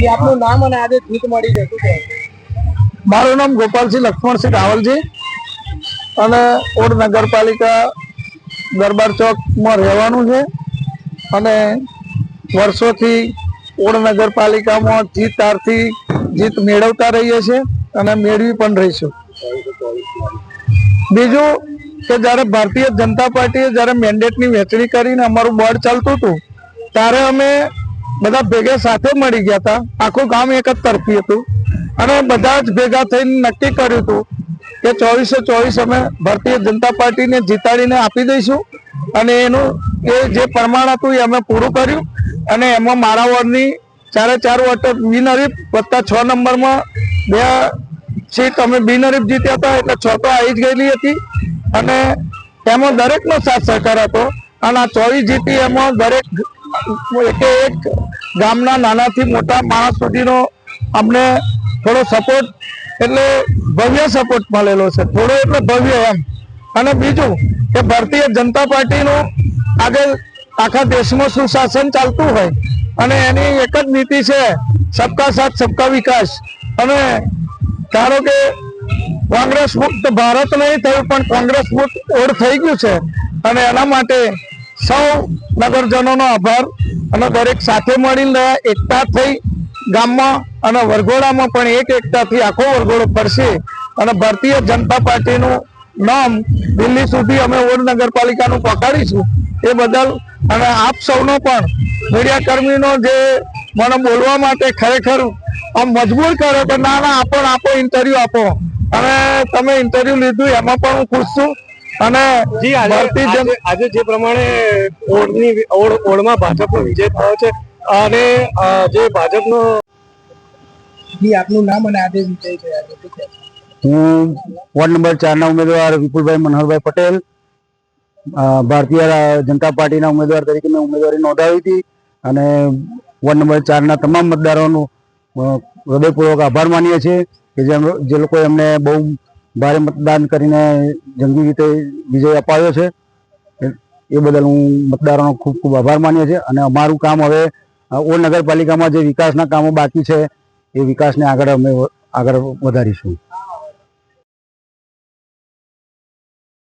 એ આપનું નામ અને આજે જીત મળી છે. શું મારું નામ ગોપાલસિંહ લક્ષ્મણસિંહ રાવલજી અને ઓડ નગરપાલિકા દરબાર ચોકમાં રહેવાનું છે અને વર્ષોથી ઓડ નગરપાલિકામાં જીત તારથી જીત મેળવતા રહીએ છીએ અને મેળવી પણ રહીશું. બીજું કે જ્યારે ભારતીય જનતા પાર્ટીએ જ્યારે મેન્ડેટની વહેંચણી કરીને અમારું બોર્ડ ચાલતું હતું, ત્યારે અમે બધા ભેગા સાથે મળી ગયા હતા. આખું ગામ એક જ તરફી હતું. અને બધા જ ભેગા થઈને નક્કી કર્યું હતું કે ચોવીસે ચોવીસ અમે ભારતીય જનતા પાર્ટીને જીતાડીને આપી દઈશું. અને એનું એ જે પ્રમાણ હતું એ અમે પૂરું કર્યું. અને એમાં મારા વોર્ડની ચારે ચાર વોટ બિનહરીફ વત્તા છ નંબરમાં બે સીટ અમે બિનહરીફ જીત્યા હતા. એટલે છ તો આવી જ ગયેલી હતી. અને એમાં દરેકનો સાથ સહકાર હતો. અને આ ચોવીસ જીતી એમાં દરેક એક ગામના નાનાથી મોટા માણસ સુધીનો અમને થોડો સપોર્ટ એટલે ભવ્ય સપોર્ટ મળેલો છે. થોડો એટલે ભવ્ય એમ. અને બીજું કે ભારતીય જનતા પાર્ટીનું આગળ આખા દેશમાં સુશાસન ચાલતું હોય અને એની એક જ નીતિ છે સબકા સાથ, સબકા વિકાસ. અને ધારો કે કોંગ્રેસ મુક્ત ભારત નહીં થયું, પણ કોંગ્રેસ મુક્ત ઓળ થઈ ગયું છે. અને એના માટે સૌ નગરજનોનો આભાર. અને દરેક સાથે મળીને એકતા થઈ ગામમાં અને વરઘોડામાં પણ એક એકતાથી આખો વરઘોડો ફરશે. અને ભારતીય જનતા પાર્ટીનું નામ દિલ્હી સુધી અમે ઓડ નગરપાલિકાનું પહોંચાડીશું એ બદલ અને આપ સૌનો પણ મીડિયાકર્મીનો જે મને બોલવા માટે ખરેખર આમ મજબૂર કર્યો કે ના ના, આપણ આપો ઇન્ટરવ્યૂ આપો. અને તમે ઇન્ટરવ્યુ લીધું એમાં પણ હું ખુશ છું. અને ભારતીય આજે- જે પ્રમાણે ઓળની ઓળ ઓળમાં ભાજપનો વિજય થયો છે અને જે ભાજપનો જી આપનું નામ અને આજે વિજય? હું વોર્ડ નંબર ચારના ઉમેદવાર વિપુલભાઈ મનહરભાઈ પટેલ ભારતીય જનતા પાર્ટીના ઉમેદવાર તરીકે મેં ઉમેદવારી નોંધાવી હતી અને વોર્ડ નંબર ચારના તમામ મતદારોનો હૃદયપૂર્વક આભાર માનીએ છીએ કે જે લોકો એમને બહુ ભારે મતદાન કરીને જંગી રીતે વિજય અપાવ્યો છે. એ- બદલ હું મતદારોનો ખૂબ ખૂબ આભાર માનીએ છીએ અને અમારું કામ હવે અ, નગરપાલિકામાં જે વિકાસના કામો બાકી છે એ વિકાસને આગળ અમે આગળ વધારીશું.